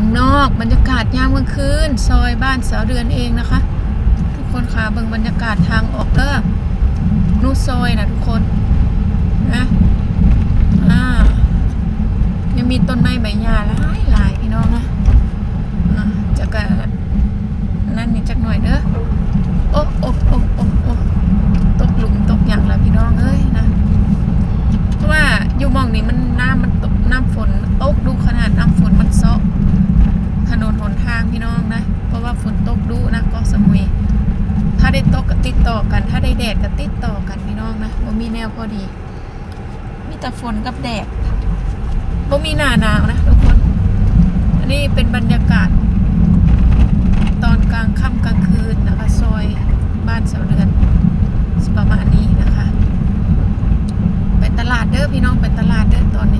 างนอกบรรยากาศยามกลางคืนซอยบ้านสาวเดือนเองนะคะ ทุกคนค่ะเบิ่งบรรยากาศทางออกเด้อนูซอยนะทุกคนนะอ่ายังมีต้นไม้ใบหญ้าหลายหลายพี่น้องนะอ่าจะกะนั่นนี่จักหน่อยเด้อโอ้โอ้โอ้โอ้โอ้ตกหลุมตกอย่างละพี่น้องเอ้ยนะ เพราะว่าอยู่มองนี้มันน้ำมันตกน้ำฝนมันตกดูขนาดน้ำฝนมันเซาะถนนหนทางพี่น้องนะ เพราะว่าฝนตกดูนะเก็สมุย ถ้าได้ ต่อกัน ถ้าได้แดดก็ติดต่อกันพี่น้องนะบ่มีแนวพอดี มีแต่ฝนกับแดดบ่มีหน้าหนาวนะทุกคน อันนี้เป็นบรรยากาศ ตอนกลางค่ำกลางคืนนะคะ ซอยบ้านเสาเรือนประมาณนี้นะคะ ไปตลาดเด้อพี่น้องไปตลาดเด้อตอนนี้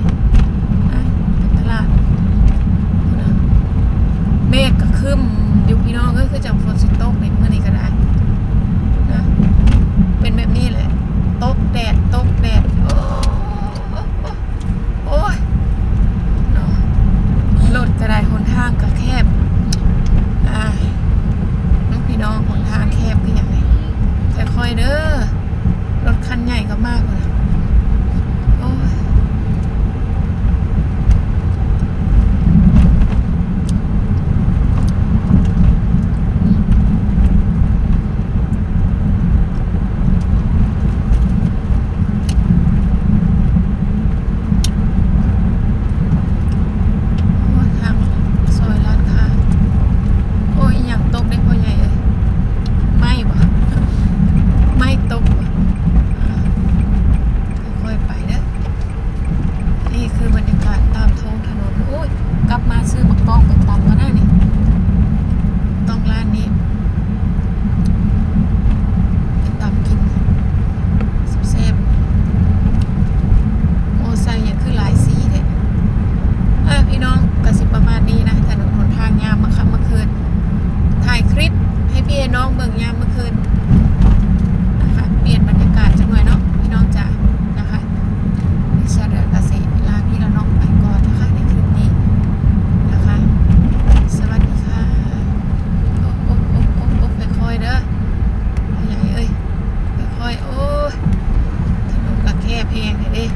แก้เพลงเอ๊ะ